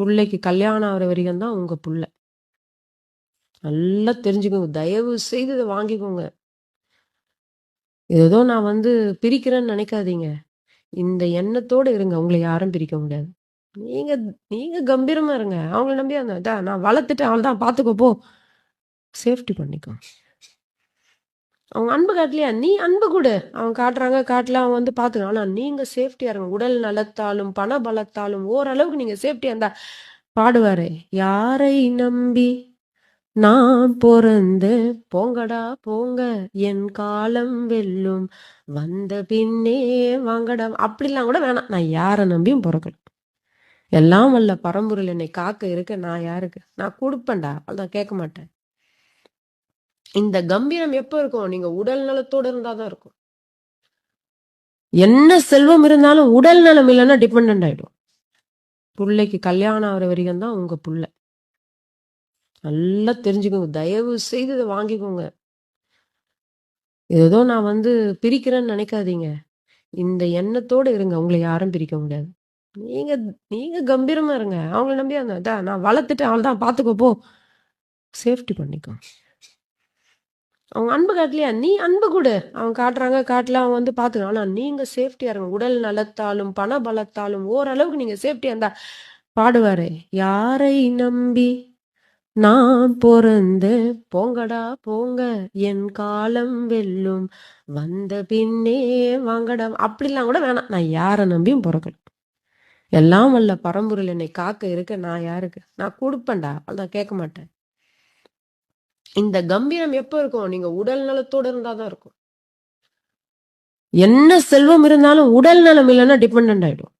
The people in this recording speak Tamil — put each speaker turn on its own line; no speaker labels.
பிள்ளைக்கு கல்யாணம் ஆகிற வரைக்கும் தான் உங்கள் பிள்ளை நல்லா தெரிஞ்சுக்கோங்க. தயவு செய்து இதை வாங்கிக்கோங்க. ஏதோ நான் வந்து பிரிக்கிறேன்னு நினைக்காதீங்க இந்த எண்ணத்தோடு இருங்க. உங்களை யாரும் பிரிக்க முடியாது. நீங்க நீங்க கம்பீரமா இருங்க. அவங்கள நம்பி அந்த நான் வளர்த்துட்டேன் அவ்வளதான் பார்த்துக்கோ போ. சேஃப்டி பண்ணிக்கோ. அவங்க அன்பு காட்டலையா? நீ அன்பு கொடு அவன் காட்டுறாங்க, காட்டல அவன் வந்து பார்த்துக்கலாம். ஆனா நீங்க சேஃப்டியா இருங்க. உடல் நலத்தாலும், பண பலத்தாலும் ஓரளவுக்கு நீங்க சேஃப்டியா இருந்தா பாடுவாரு யாரை நம்பி நான் பொறந்து போங்கடா போங்க என் காலம் வெல்லும் வந்த பின்னே வாங்கடா அப்படிலாம் கூட வேணாம். நான் யாரை நம்பியும் பொறக்கல. எல்லாம் வல்ல பரம்பொருள் என்னை காக்க இருக்க நான் யாருக்கு? நான் கொடுப்பேன்டா அவ்வளதான் கேட்க மாட்டேன். இந்த கம்பீரம் எப்ப இருக்கும்? நீங்க உடல் நலத்தோட இருந்தா தான் இருக்கும். என்ன செல்வம் இருந்தாலும் உடல் நலம் இல்லன்னா டிபெண்டன்ட் ஆயிடும். பிள்ளைக்கு கல்யாணம் ஆகுற வரைக்கும் தான் உங்க புள்ள. நல்லா தெரிஞ்சுக்கோங்க. தயவு செய்து இதை வாங்கிக்கோங்க. ஏதோ நான் வந்து பிரிக்கிறேன்னு நினைக்காதீங்க இந்த எண்ணத்தோட இருங்க. உங்களை யாரும் பிரிக்க முடியாது. நீங்க நீங்க கம்பீரமா இருங்க. அவங்கள நம்பி அந்த நான் நான் அவள் தான் பார்த்துக்கோ போ. சேஃப்டி பண்ணிக்கோ. அவங்க அன்பு காட்டலையா? நீ அன்பு கொடு அவங்க காட்டுறாங்க, காட்டல அவன் வந்து பார்த்துக்கலாம். ஆனால் நீங்கள் சேஃப்டியா இருங்க. உடல் நலத்தாலும், பண பலத்தாலும் ஓரளவுக்கு நீங்கள் சேஃப்டியாக இருந்தா பாடுவாரு யாரை நம்பி நான் பொறந்து போங்கடா போங்க என் காலம் வெல்லும் வந்த பின்னே வாங்கடா அப்படிலாம் கூட வேணாம். நான் யாரை நம்பியும் பொறக்கல. எல்லாம் வல்ல பரம்பொருள் என்னை காக்க இருக்க நான் யாருக்கு? நான் கொடுப்பேன்டா அவ்வளதான் கேட்க மாட்டேன். இந்த கம்பீரம் எப்ப இருக்கும்? நீங்க உடல் நலத்தோட இருந்தா தான் இருக்கும். என்ன செல்வம் இருந்தாலும் உடல் நலம் இல்லைன்னா டிபெண்ட் ஆயிடும்.